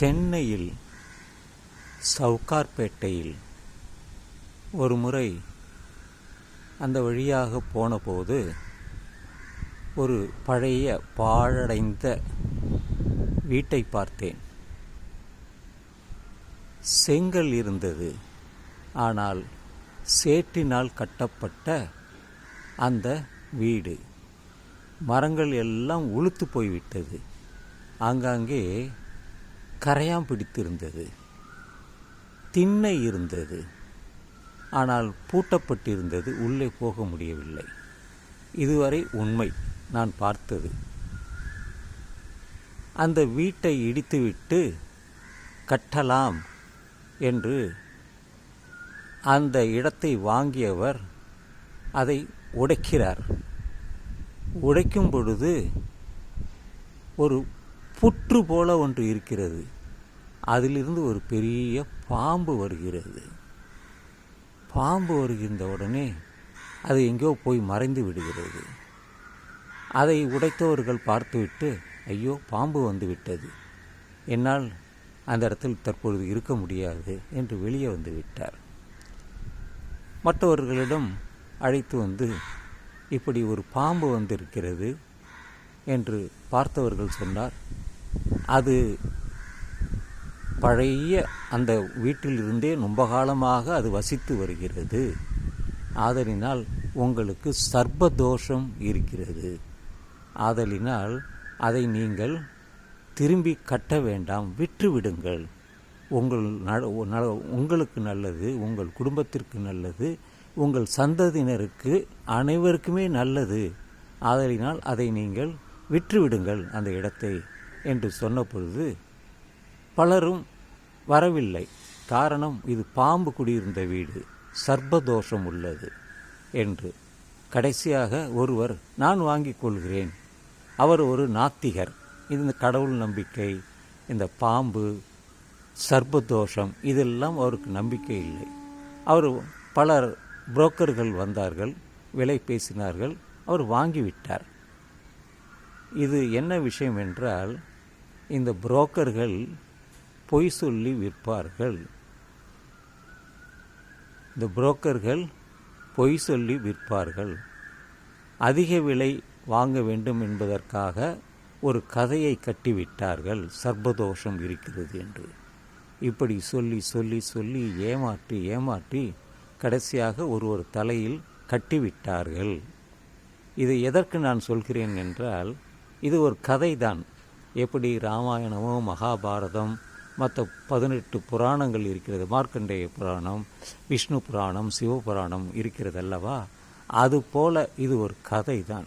சென்னையில் சவுகார்பேட்டையில் ஒரு முறை அந்த வழியாக போனபோது ஒரு பழைய பாழடைந்த வீட்டை பார்த்தேன். செங்கல் இருந்தது. ஆனால் சேற்றினால் கட்டப்பட்ட அந்த வீடு. மரங்கள் எல்லாம் உளுத்து போய்விட்டது. ஆங்காங்கே கரையாம் பிடித்திருந்தது. திண்ணை இருந்தது. ஆனால் பூட்டப்பட்டிருந்தது உள்ளே போக முடியவில்லை. இதுவரை உண்மை நான் பார்த்தது. அந்த வீட்டை இடித்துவிட்டு கட்டலாம் என்று அந்த இடத்தை வாங்கியவர் அதை உடைக்கிறார். உடைக்கும் பொழுது ஒரு புற்று போல ஒன்று இருக்கிறது. அதிலிருந்து ஒரு பெரிய பாம்பு வருகிறது. பாம்பு வருகின்ற உடனே அது எங்கேயோ போய் மறைந்து விடுகிறது. அதை உடைத்தவர்கள் பார்த்துவிட்டு ஐயோ பாம்பு வந்து விட்டது. என்னால் அந்த இடத்தில் தற்பொழுது இருக்க முடியாது என்று வெளியே வந்து விட்டார். மற்றவர்களிடம் அழைத்து வந்து இப்படி ஒரு பாம்பு வந்திருக்கிறது என்று பார்த்தவர்கள் சொன்னார். அது பழைய அந்த வீட்டிலிருந்தே ரொம்ப காலமாக அது வசித்து வருகிறது. ஆதலினால் உங்களுக்கு சர்ப்பதோஷம் இருக்கிறது. ஆதலினால் அதை நீங்கள் திரும்பி கட்ட வேண்டாம் விற்றுவிடுங்கள். உங்கள் உங்களுக்கு நல்லது உங்கள் குடும்பத்திற்கு நல்லது உங்கள் சந்ததியினருக்கு அனைவருக்குமே நல்லது. ஆதலினால் அதை நீங்கள் விற்றுவிடுங்கள் அந்த இடத்தை என்று சொன்ன பொழுது பலரும் வரவில்லை. காரணம் இது பாம்பு குடியிருந்த வீடு. சர்ப்பதோஷம் உள்ளது என்று. கடைசியாக ஒருவர் நான் வாங்கிக் கொள்கிறேன். அவர் ஒரு நாத்திகர். இந்த கடவுள் நம்பிக்கை இந்த பாம்பு சர்ப்பதோஷம் இதெல்லாம் அவருக்கு நம்பிக்கை இல்லை. அவர் பலர் புரோக்கர்கள் வந்தார்கள் விலை பேசினார்கள் அவர் வாங்கிவிட்டார். இது என்ன விஷயம் என்றால் இந்த புரோக்கர்கள் பொய் சொல்லி விற்பார்கள். இந்த புரோக்கர்கள் பொய் சொல்லி விற்பார்கள். அதிக விலை வாங்க வேண்டும் என்பதற்காக ஒரு கதையை கட்டிவிட்டார்கள். சர்ப்பதோஷம் இருக்கிறது என்று. இப்படி சொல்லி சொல்லி சொல்லி ஏமாற்றி ஏமாற்றி கடைசியாக ஒரு ஒரு தலையில் கட்டிவிட்டார்கள். இது எதற்கு நான் சொல்கிறேன் என்றால் இது ஒரு கதை தான் எப்படி ராமாயணமோ மகாபாரதம் மற்ற பதினெட்டு புராணங்கள் இருக்கிறது. மார்க்கண்டேய புராணம் விஷ்ணு புராணம் சிவபுராணம் இருக்கிறது அல்லவா அதுபோல இது ஒரு கதை தான்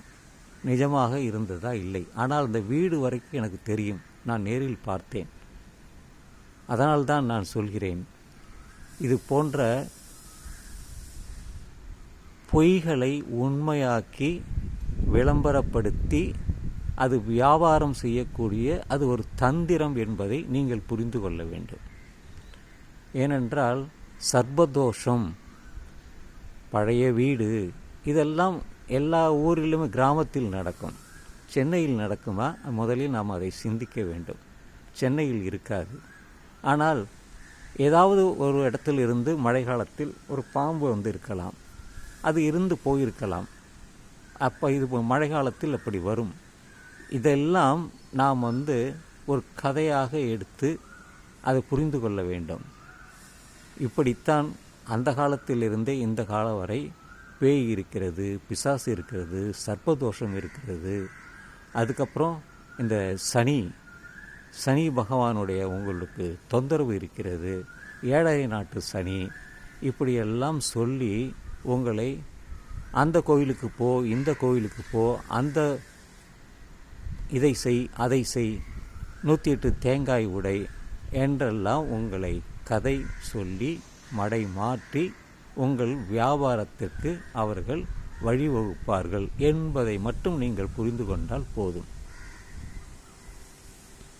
நிஜமாக இருந்ததா? இல்லை. ஆனால் அந்த வீடு வரைக்கும் எனக்கு தெரியும். நான் நேரில் பார்த்தேன். அதனால்தான் நான் சொல்கிறேன். இது போன்ற பொய்களை உண்மையாக்கி விளம்பரப்படுத்தி அது வியாபாரம் செய்யக்கூடிய அது ஒரு தந்திரம் என்பதை நீங்கள் புரிந்து கொள்ள வேண்டும். ஏனென்றால் சர்ப்பதோஷம் பழைய வீடு இதெல்லாம் எல்லா ஊரிலுமே கிராமத்தில் நடக்கும். சென்னையில் நடக்குமா? முதலில் நாம் அதை சிந்திக்க வேண்டும். சென்னையில் இருக்காது. ஆனால் ஏதாவது ஒரு இடத்தில் இருந்து மழை காலத்தில் ஒரு பாம்பு வந்து இருக்கலாம் அது இருந்து போயிருக்கலாம். அப்போ இது மழை காலத்தில் அப்படி வரும். இதெல்லாம் நாம் வந்து ஒரு கதையாக எடுத்து அதை புரிந்து கொள்ள வேண்டும். இப்படித்தான் அந்த காலத்திலிருந்தே இந்த காலம் வரை பேய் இருக்கிறது பிசாசு இருக்கிறது சர்ப்பதோஷம் இருக்கிறது. அதுக்கப்புறம் இந்த சனி சனி பகவானுடைய உங்களுக்கு தொந்தரவு இருக்கிறது. ஏழரை நாட்டு சனி இப்படியெல்லாம் சொல்லி உங்களை அந்த கோயிலுக்கு போ இந்த கோயிலுக்கு போ அந்த இதை செய் அதை செய். நூற்றி எட்டு தேங்காய் உடை என்றெல்லாம் உங்களை கதை சொல்லி மடை மாற்றி உங்கள் வியாபாரத்திற்கு அவர்கள் வழிவகுப்பார்கள் என்பதை மட்டும் நீங்கள் புரிந்து கொண்டால் போதும்.